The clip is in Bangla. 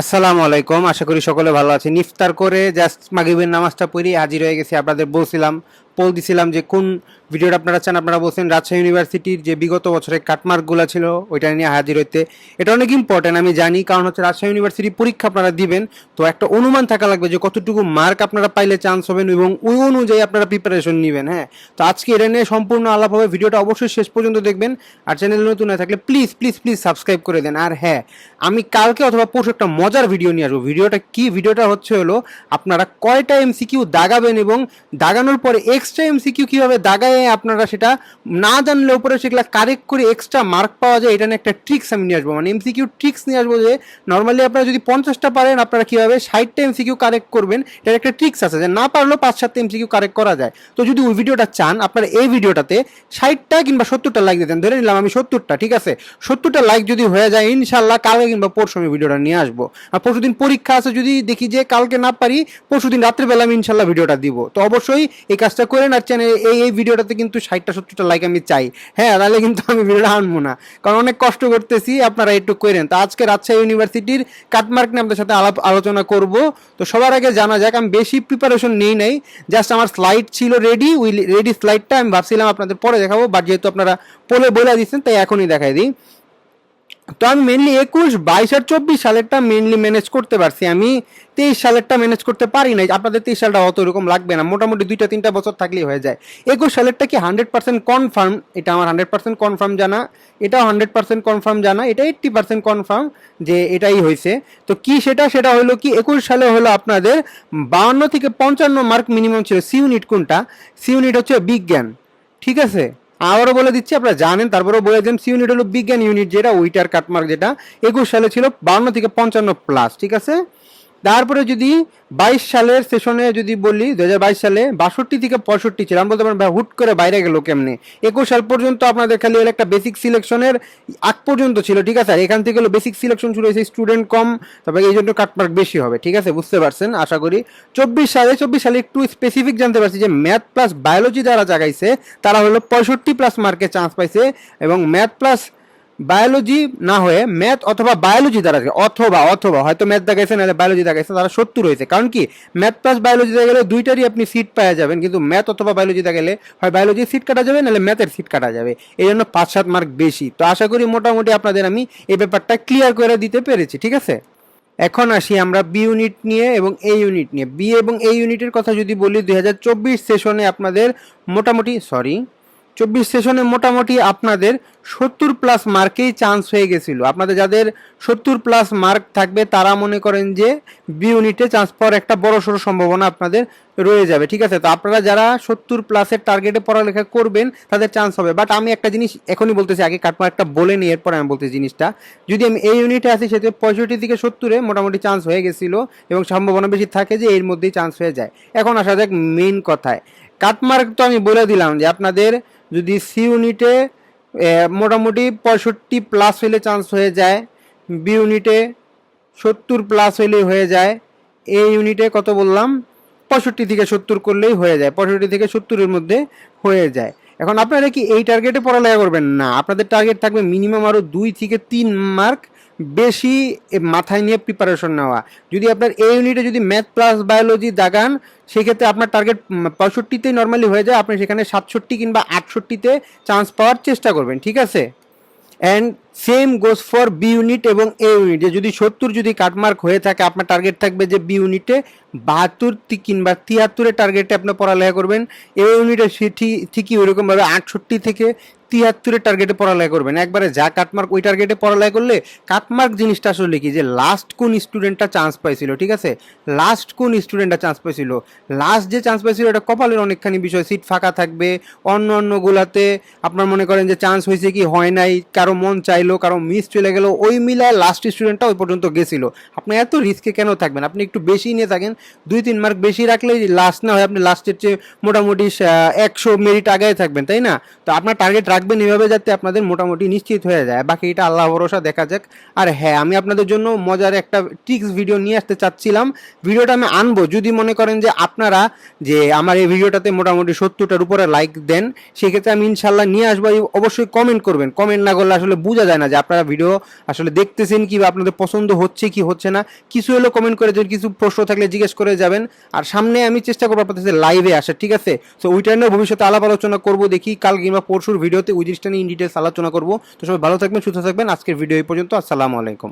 আসসালামু আলাইকুম। আশা করি সকলে ভালো আছেন। নিফতার করে জাস্ট মাগিবের নামাজটা পড়ি, হাজির হয়ে গেছি। আপনাদের বলছিলাম পোল দিছিলাম যে কোন ভিডিওটা আপনারা চান, আপনারা বলছেন রাজশাহী ইউনিভার্সিটির যে বিগত বছরের কাটমার্কগুলো ছিল, ওইটা নিয়ে হাজির হইতে। এটা অনেক ইম্পর্টেন্ট আমি জানি, কারণ হচ্ছে রাজশাহী ইউনিভার্সিটি পরীক্ষা আপনারা দিবেন, তো একটা অনুমান থাকা লাগবে যে কতটুকু মার্ক আপনারা পাইলে চান্স হবেন এবং ওই অনুযায়ী আপনারা প্রিপারেশন নেবেন হ্যাঁ। তো আজকে এটা নিয়ে সম্পূর্ণ আলাপ হবে, ভিডিওটা অবশ্যই শেষ পর্যন্ত দেখবেন, আর চ্যানেল নতুন হয়ে থাকলে প্লিজ প্লিজ প্লিজ সাবস্ক্রাইব করে দেন। আর হ্যাঁ আমি কালকে অথবা পরশু একটা মজার ভিডিও নিয়ে আসব। ভিডিওটা কি? ভিডিওটা হচ্ছে হলো, আপনারা কয়টা এমসিকিউ দাগাবেন এবং দাগানোর পরে এক্সট্রা এমসিকিউ কীভাবে দাগায় আপনারা সেটা না জানলে পরে সেগুলো কারেক্ট করে এক্সট্রা মার্ক পাওয়া যায়, এটা নিয়ে একটা ট্রিক্স আমি নিয়ে আসব। মানে এমসিকিউ ট্রিক্স নিয়ে আসব যে নর্মালি আপনারা যদি পঞ্চাশটা পারেন, আপনারা কীভাবে ষাটটা এমসিকিউ কারেক্ট করবেন, এটার একটা ট্রিক্স আছে যে, না পারলেও পাঁচ সাতটা এমসিকিউ কারেক্ট করা যায়। তো যদি ওই ভিডিওটা চান, আপনারা এই ভিডিওটাতে ষাটটা কিংবা সত্তরটা লাইক দিতেন। ধরে নিলাম আমি সত্তরটা, ঠিক আছে? সত্তরটা লাইক যদি হয়ে যায় ইনশাল্লাহ কালকে কিংবা পরশু আমি ভিডিওটা নিয়ে আসব। আর পরশু দিন পরীক্ষা আছে, যদি দেখি যে কালকে না পারি, পরশু দিন রাত্রেবেলা আমি ইনশাল্লাহ ভিডিওটা দিব। তো অবশ্যই এই কাজটা করেন আর চ্যানেল এই এই ভিডিওটাতে কিন্তু ষাটটা, সত্তরটা লাইক আমি চাই। হ্যাঁ তাহলে কিন্তু আমি ভিডিওটা আনব না। কারণ অনেক কষ্ট করতেছি, আপনারা একটু করেন। তো আজকে রাজশাহী ইউনিভার্সিটির কাটমার্ক নিয়ে আপনাদের সাথে আলাপ আলোচনা করব। তো সবার আগে জানা যাক, আমি বেশি প্রিপারেশন নেই নাই জাস্ট আমার স্লাইড ছিল রেডি উই রেডি স্লাইডটা আমি ভাবছিলাম আপনাদের পরে দেখাবো বাট যেহেতু আপনারা বলে বলে দিচ্ছেন তাই এখনই দেখাই দিই। তো আমি মেনলি একুশ, বাইশ আর চব্বিশ সালেরটা মেনলি ম্যানেজ করতে পারছি। আমি তেইশ সালেরটা ম্যানেজ করতে পারি নাই। আপনাদের তেইশ সালটা অত এরকম লাগবে না। মোটামুটি দুইটা, তিনটা বছর থাকলেই হয়ে যায়। একুশ সালেরটা কি হান্ড্রেড পার্সেন্ট কনফার্ম এটা আমার হান্ড্রেড পার্সেন্ট কনফার্ম জানা। এটাও হান্ড্রেড পার্সেন্ট কনফার্ম জানা। এটা এইট্টি পার্সেন্ট কনফার্ম যে এটাই হয়েছে। তো কি সেটা? সেটা হলো কি, একুশ সালে হলো আপনাদের বাউন্ন থেকে পঞ্চান্ন মার্ক মিনিমাম ছিল। সি ইউনিট কোনটা? সি ইউনিট হচ্ছে বিজ্ঞান। ঠিক আছে? আবারও বলে দিচ্ছি, আপনারা জানেন, তারপরেও বলে দেন সি ইউনিট হলো বিজ্ঞান ইউনিট যেটা উইটার কাটমার্ক যেটা, একুশ সালে ছিল বান্ন থেকে পঞ্চান্ন প্লাস ঠিক আছে? তারপরে যদি বাইশ সালের সেশনে যদি বলি দু হাজার বাইশ সালে বাষট্টি থেকে পঁয়ষট্টি ছিল। আমি বলতে পারেন হুট করে বাইরে গেল কেমনে? একুশ সাল পর্যন্ত আপনাদের খালি একটা বেসিক সিলেকশনের আগ পর্যন্ত ছিল, ঠিক আছে? আর এখান থেকে বেসিক সিলেকশন শুরু হয়েছে স্টুডেন্ট কম তবে এই জন্য কাটমার্ক বেশি হবে, ঠিক আছে? বুঝতে পারছেন? আশা করি চব্বিশ সালে চব্বিশ সালে একটু স্পেসিফিক জানতে পারছি যে ম্যাথ প্লাস বায়োলজি যারা জাগাইছে, তারা হলো পঁয়ষট্টি প্লাস মার্কে চান্স পাইছে এবং ম্যাথ প্লাস বায়োলজি না হয়ে ম্যাথ অথবা বায়োলজি দ্বারা অথবা অথবা, হয়তো ম্যাথ দেখাইছে, নাহলে বায়োলজি দেখাইছে, তারা সত্তর হয়েছে। কারণ কি? ম্যাথ প্লাস বায়োলজি গেলে দুইটারই আপনি সিট পাওয়া যাবেন, কিন্তু ম্যাথ অথবা বায়োলজি গেলে হয় বায়োলজির সিট কাটা যাবে, নাহলে ম্যাথের সিট কাটা যাবে। এই জন্য পাঁচ, সাত মার্ক বেশি। তো আশা করি মোটামুটি আপনাদের আমি এই ব্যাপারটা ক্লিয়ার করে দিতে পেরেছি, ঠিক আছে? এখন আসি আমরা বি ইউনিট নিয়ে এবং এ ইউনিট নিয়ে। বি এবং এ ইউনিটের কথা যদি বলি, দুই হাজার চব্বিশ সেশনে আপনাদের মোটামুটি সরি চব্বিশ সেশনে মোটামুটি আপনাদের সত্তর প্লাস মার্কেই চান্স হয়ে গেছিল। আপনাদের যাদের সত্তর প্লাস মার্ক থাকবে, তারা মনে করেন যে বি ইউনিটে চান্স পাওয়ার একটা বড় সড়ো সম্ভাবনা আপনাদের রয়ে যাবে। ঠিক আছে? তো আপনারা যারা সত্তর প্লাসের টার্গেটে পড়ালেখা করবেন, তাদের চান্স হবে। বাট আমি একটা জিনিস এখনই বলতেছি, আগে কাটমার্কটা বলে নিই, এরপর আমি বলতেছি জিনিসটা। যদি আমি এই ইউনিটে আসি সেটা পঁয়ষট্টি থেকে সত্তরে মোটামুটি চান্স হয়ে গেছিল এবং সম্ভাবনা বেশি থাকে যে এর মধ্যেই চান্স হয়ে যায়। এখন আসা যাক মেইন কথায়। কাটমার্ক তো আমি বলে দিলাম যে আপনাদের যদি সি ইউনিটে মোটামুটি পঁয়ষট্টি প্লাস হইলে চান্স হয়ে যায় বি ইউনিটে সত্তর প্লাস হইলেই হয়ে যায় এ ইউনিটে কত বললাম? পঁয়ষট্টি থেকে সত্তর করলেই হয়ে যায়, পঁয়ষট্টি থেকে সত্তরের মধ্যে হয়ে যায়। এখন আপনারা কি এই টার্গেটে পড়ালেখা করবেন? না, আপনাদের টার্গেট থাকবে মিনিমাম আরও দুই থেকে তিন মার্ক বেশি মাথায় নিয়ে প্রিপারেশন নেওয়া। যদি আপনার এই ইউনিটে যদি ম্যাথ প্লাস বায়োলজি দাগান, সেক্ষেত্রে আপনার টার্গেট পঁয়ষট্টিতেই নর্মালি হয়ে যায়। আপনি সেখানে সাতষট্টি কিংবা আটষট্টিতে চান্স পাওয়ার চেষ্টা করবেন, ঠিক আছে? And same goes for B unit এবং এ। ইউনিট যদি সত্তর যদি কাটমার্ক হয়ে থাকে, আপনার টার্গেট থাকবে যে বি ইউনিটে বাহাত্তর কিংবা তিয়াত্তরের টার্গেটে আপনি পড়ালেখা করবেন। এ ইউনিটে ঠিকই ওইরকমভাবে আটষট্টি থেকে তিয়াত্তরের টার্গেটে পড়ালেখা করবেন। একবারে যা কাটমার্ক, ওই টার্গেটে পড়ালেখা করলে কাটমার্ক জিনিসটা আসলে কি? যে লাস্ট কোন স্টুডেন্টটা চান্স পাইছিল, ঠিক আছে? লাস্ট কোন স্টুডেন্টটা চান্স পাইছিল? লাস্ট যে চান্স পাইছিল, এটা কপালের অনেকখানি বিষয়। সিট ফাঁকা থাকবে, অন্য অন্য অন্যগুলাতে আপনার মনে করেন যে চান্স হয়েছে কি? হয় নাই, কারও মন চাইলো, কারও মিস চলে গেলো, ওই মিলায় লাস্ট স্টুডেন্টটা ওই পর্যন্ত গেছিল। আপনি এত রিস্কে কেন থাকবেন? আপনি একটু বেশি নিয়ে থাকেন, দুই তিন মার্ক বেশি রাখলেই লাস্ট না হয়, আপনি লাস্টের চেয়ে মোটামুটি একশো মেরিট আগে থাকবেন, তাই না? তো আপনার টার্গেট রাখবেন এভাবে যাতে আপনাদের মোটামুটি নিশ্চিত হয়ে যায়। বাকি এটা আল্লাহ ভরসা, দেখা যাক। আর হ্যাঁ আমি আপনাদের জন্য মজার একটা ট্রিক্স ভিডিও নিয়ে আসতে চাচ্ছিলাম। ভিডিওটা আমি আনব। যদি মনে করেন যে আপনারা যে আমার এই ভিডিওটাতে মোটামুটি সত্তরটার উপরে লাইক দেন, সেক্ষেত্রে আমি ইনশাল্লাহ নিয়ে আসব। অবশ্যই কমেন্ট করবেন। কমেন্ট না করলে আসলে বোঝা যায় না যে আপনারা ভিডিও আসলে দেখতেছেন কি বা আপনাদের পছন্দ হচ্ছে কি হচ্ছে না। কিছু হলেও কমেন্ট করে দেবেন, কিছু প্রশ্ন থাকলে জিজ্ঞেস করে যাবেন। আর সামনে আমি চেষ্টা করব আপনাদের লাইভে আসা ঠিক আছে? তো ওইটা নিয়ে ভবিষ্যতে আলাপ আলোচনা করব, দেখি কাল কিংবা পরশুর ওই জিনিসটা নিয়ে ইন ডিটেলস আলোচনা করব। তো সবাই ভালো থাকবেন, সুস্থ থাকবেন। আজকের ভিডিও এই পর্যন্ত। আসসালামু আলাইকুম।